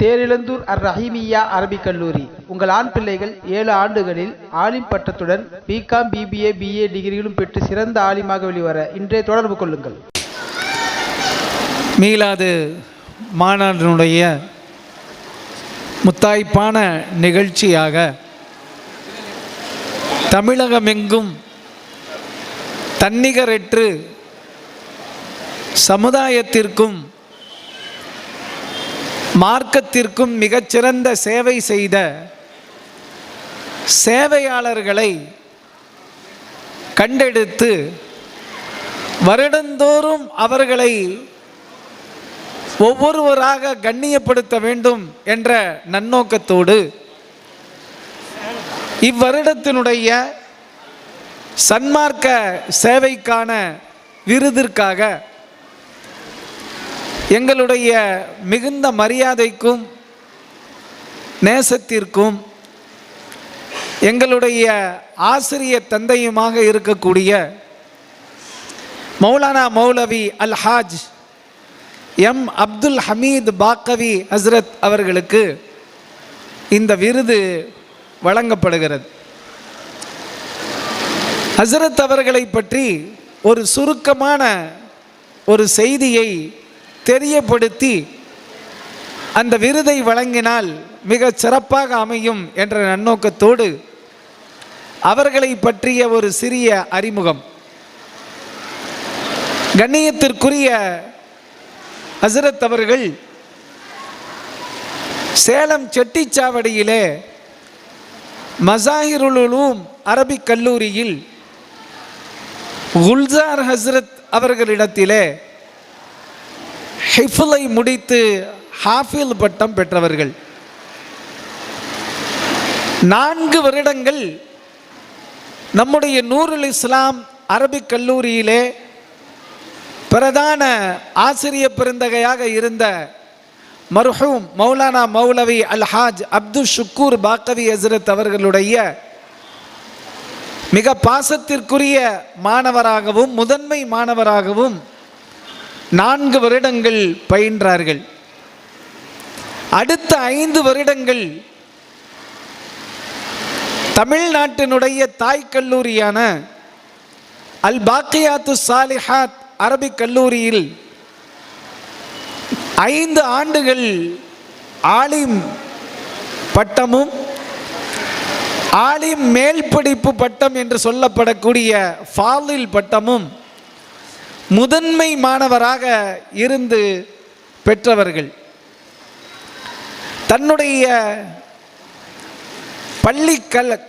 தேரிழந்தூர் அர் ரஹீமியா அரபிக் கல்லூரி. உங்கள் ஆண் பிள்ளைகள் ஏழு ஆண்டுகளில் ஆலிம் பட்டத்துடன் பிகாம் பிபிஏ பிஏ டிகிரிகளும் பெற்று சிறந்த ஆலிமாக வெளிவர இன்றே தொடர்பு கொள்ளுங்கள். மீளாது மாநாட்டினுடைய முத்தாய்ப்பான நிகழ்ச்சியாக தமிழகமெங்கும் தன்னிகரற்று சமுதாயத்திற்கும் மார்க்கத்திற்கும் மிகச்சிறந்த சேவை செய்த சேவையாளர்களை கண்டெடுத்து வருடந்தோறும் அவர்களை ஒவ்வொருவராக கண்ணியப்படுத்த வேண்டும் என்ற நன்னோக்கத்தோடு இவ்வருடத்தினுடைய சன்மார்க்க சேவைக்கான விருதிற்காக எங்களுடைய மிகுந்த மரியாதைக்கும் நேசத்திற்கும் எங்களுடைய ஆசிரிய தந்தையுமாக இருக்கக்கூடிய மௌலானா மௌலவி அல் ஹாஜ் எம். அப்துல் ஹமீத் பாக்கவி ஹஸ்ரத் அவர்களுக்கு இந்த விருது வழங்கப்படுகிறது. ஹசரத் அவர்களை பற்றி ஒரு சுருக்கமான ஒரு செய்தியை தெரியப்படுத்தி அந்த விருதை வழங்கினால் மிக சிறப்பாக அமையும் என்ற நன்னோக்கத்தோடு அவர்களை பற்றிய ஒரு சிறிய அறிமுகம். கண்ணியத்திற்குரிய ஹசரத் அவர்கள் சேலம் செட்டிச்சாவடியிலே மசாஹிருல் அரபிக் கல்லூரியில் குல்சார் ஹஸ்ரத் அவர்களிடத்திலே ஹிஃபுலை முடித்து ஹாஃபில் பட்டம் பெற்றவர்கள். நான்கு வருடங்கள் நம்முடைய நூருல் இஸ்லாம் அரபிக் கல்லூரியிலே பிரதான ஆசிரிய பெருந்தகையாக இருந்த மர்ஹூம் மௌலானா மௌலவி அல்ஹாஜ் அப்துல் ஷுக்கூர் பாக்கவி ஹசரத் அவர்களுடைய மிக பாசத்திற்குரிய மாணவராகவும் முதன்மை மாணவராகவும் நான்கு வருடங்கள் பயின்றார்கள். அடுத்த ஐந்து வருடங்கள் தமிழ்நாட்டினுடைய தாய் கல்லூரியான அல் பாக்கியாத்து சாலிஹாத் அரபிக் கல்லூரியில் ஐந்து ஆண்டுகள் ஆலிம் பட்டமும் ஆலிம் மேல் படிப்பு பட்டம் என்று சொல்லப்படக்கூடிய ஃபாலில் பட்டமும் முதன்மை மாணவராக இருந்து பெற்றவர்கள். தன்னுடைய பள்ளி கல்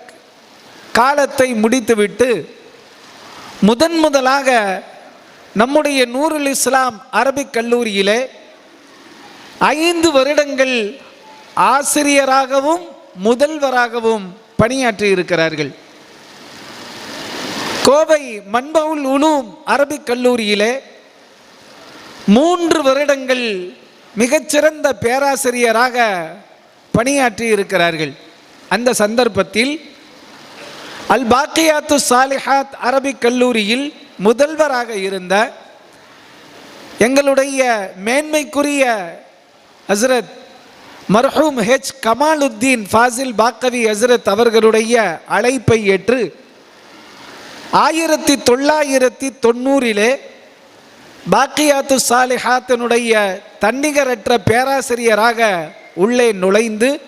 காலத்தை முடித்துவிட்டு முதன் முதலாக நம்முடைய நூருல் இஸ்லாம் அரபிக் கல்லூரியிலே ஐந்து வருடங்கள் ஆசிரியராகவும் முதல்வராகவும் பணியாற்றி இருக்கிறார்கள் கோவை மன்பவுல் உலூம் அரபிக் கல்லூரியிலே மூன்று வருடங்கள் மிகச்சிறந்த பேராசிரியராக பணியாற்றி இருக்கிறார்கள் அந்த சந்தர்ப்பத்தில் அல் பாக்கியாத்து சாலிஹாத் அரபிக் கல்லூரியில் முதல்வராக இருந்த எங்களுடைய மேன்மைக்குரிய ஹசரத் மர்ஹூம் ஹெச் கமாலுத்தீன் ஃபாசில் பாக்கவி ஹசரத் அவர்களுடைய அழைப்பை ஏற்று ஆயிரத்தி தொள்ளாயிரத்தி தொண்ணூறிலே பாக்கியாத்து சாலிஹாத்தினுடைய தன்னிகரற்ற பேராசிரியராக உள்ளே நுழைந்து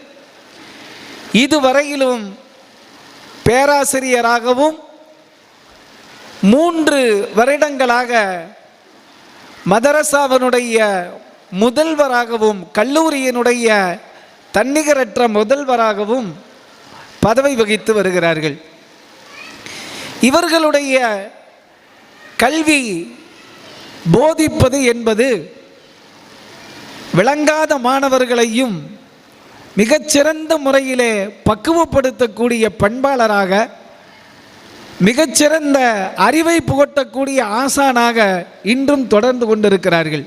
இதுவரையிலும் பேராசிரியராகவும் மூன்று வருடங்களாக மதரசாவினுடைய முதல்வராகவும் கல்லூரியினுடைய தன்னிகரற்ற முதல்வராகவும் பதவி வகித்து வருகிறார்கள். இவர்களுடைய கல்வி போதிப்பது என்பது விளங்காத மாணவர்களையும் மிகச்சிறந்த முறையிலே பக்குவப்படுத்தக்கூடிய பண்பாளராக மிகச்சிறந்த அறிவை புகட்டக்கூடிய ஆசானாக இன்றும் தொடர்ந்து கொண்டிருக்கிறார்கள்.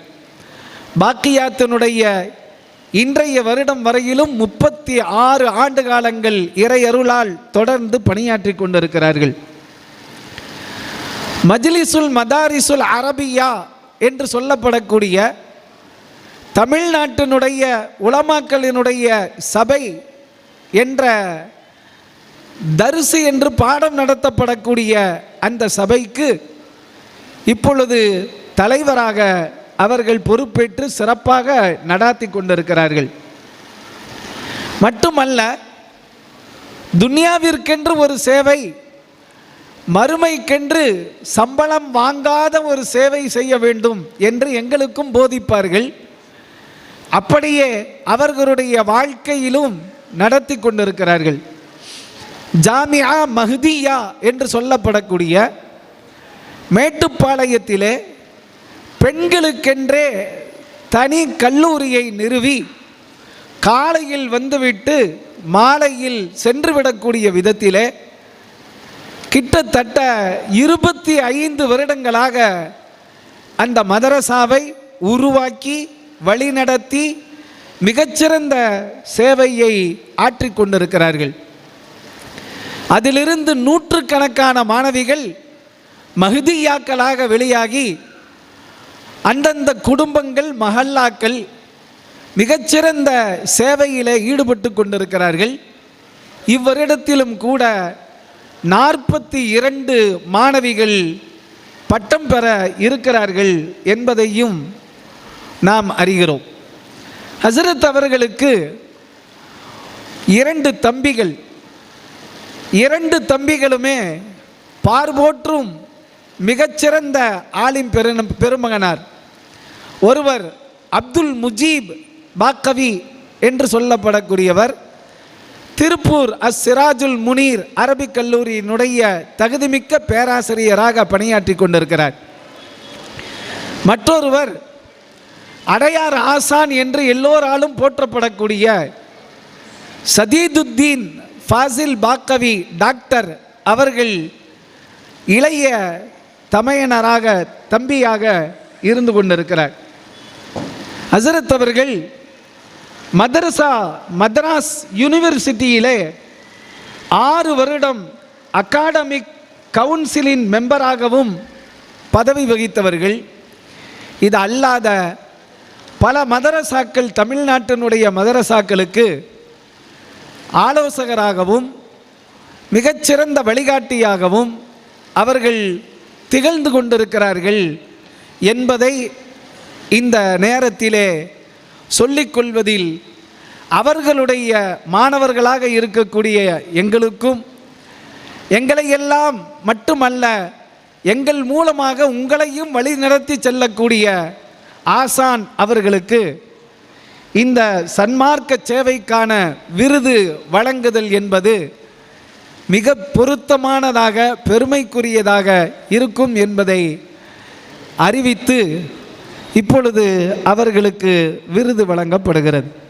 பாக்கியாத்தினுடைய இன்றைய வருடம் வரையிலும் முப்பத்தி ஆறு ஆண்டு காலங்கள் இறையருளால் தொடர்ந்து பணியாற்றி கொண்டிருக்கிறார்கள். மஜ்லிசுல் மதாரிசுல் அரபியா என்று சொல்லப்படக்கூடிய தமிழ்நாட்டினுடைய உலமாக்களினுடைய சபை என்ற தரிசு என்று பாடம் நடத்தப்படக்கூடிய அந்த சபைக்கு இப்பொழுது தலைவராக அவர்கள் பொறுப்பேற்று சிறப்பாக நடாத்தி கொண்டிருக்கிறார்கள். மட்டுமல்ல துனியாவிற்கென்று ஒரு சேவை மறுமைக்கென்று சம்பளம் வாங்காத ஒரு சேவை செய்ய வேண்டும் என்று எங்களுக்கும் போதிப்பார்கள். அப்படியே அவர்களுடைய வாழ்க்கையிலும் நடத்தி கொண்டிருக்கிறார்கள். ஜாமியா மஹ்தியா என்று சொல்லப்படக்கூடிய மேட்டுப்பாளையத்திலே பெண்களுக்கென்றே தனி கல்லூரியை நிறுவி காலையில் வந்துவிட்டு மாலையில் சென்றுவிடக்கூடிய விதத்திலே கிட்டத்தட்ட இருபத்தி ஐந்து வருடங்களாக அந்த மதரசாவை உருவாக்கி வழிநடத்தி மிகச்சிறந்த சேவையை ஆற்றிக்கொண்டிருக்கிறார்கள் அதிலிருந்து நூற்றுக்கணக்கான மாணவிகள் மகுதியாக்களாக வெளியாகி அந்தந்த குடும்பங்கள் மஹல்லாக்கள் மிகச்சிறந்த சேவையிலே ஈடுபட்டு கொண்டிருக்கிறார்கள். இவ்வரிடத்திலும் கூட நாற்பத்தி இரண்டு மாணவிகள் பட்டம் பெற இருக்கிறார்கள் என்பதையும் நாம் அறிகிறோம். ஹசரத் அவர்களுக்கு இரண்டு தம்பிகள். இரண்டு தம்பிகளுமே பார்போற்றும் மிகச்சிறந்த ஆலிம் பெரு பெருமகனார். ஒருவர் அப்துல் முஜீப் பாக்கவி என்று சொல்லப்படக்கூடியவர். திருப்பூர் அஸ் சிராஜுல் முனீர் அரபிக் கல்லூரியினுடைய தகுதிமிக்க பேராசிரியராக பணியாற்றி கொண்டிருக்கிறார். மற்றொருவர் அடையார் ஆசான் என்று எல்லோராலும் போற்றப்படக்கூடிய சதீதுத்தீன் ஃபாசில் பாக்கவி டாக்டர் அவர்கள் இளைய தமையனராக தம்பியாக இருந்து கொண்டிருக்கிறார். ஹசரத் அவர்கள் மதரசா மதராஸ் யூனிவர்சிட்டியிலே ஆறு வருடம் அகாடமிக் கவுன்சிலின் மெம்பராகவும் பதவி வகித்தவர்கள். இது அல்லாத பல மதரசாக்கள் தமிழ்நாட்டினுடைய மதரசாக்களுக்கு ஆலோசகராகவும் மிகச்சிறந்த வழிகாட்டியாகவும் அவர்கள் திகழ்ந்து கொண்டிருக்கிறார்கள் என்பதை இந்த நேரத்திலே சொல்லிக்கொள்வதில் அவர்களுடைய மாணவர்களாக இருக்கக்கூடிய எங்களுக்கும் எங்களை எல்லாம் மட்டுமல்ல எங்கள் மூலமாக உங்களையும் வழி நடத்தி செல்லக்கூடிய ஆசான் அவர்களுக்கு இந்த சன்மார்க்க சேவைக்கான விருது வழங்குதல் என்பது மிக பொருத்தமானதாக பெருமைக்குரியதாக இருக்கும் என்பதை அறிவித்து இப்பொழுது அவர்களுக்கு விருது வழங்கப்படுகிறது.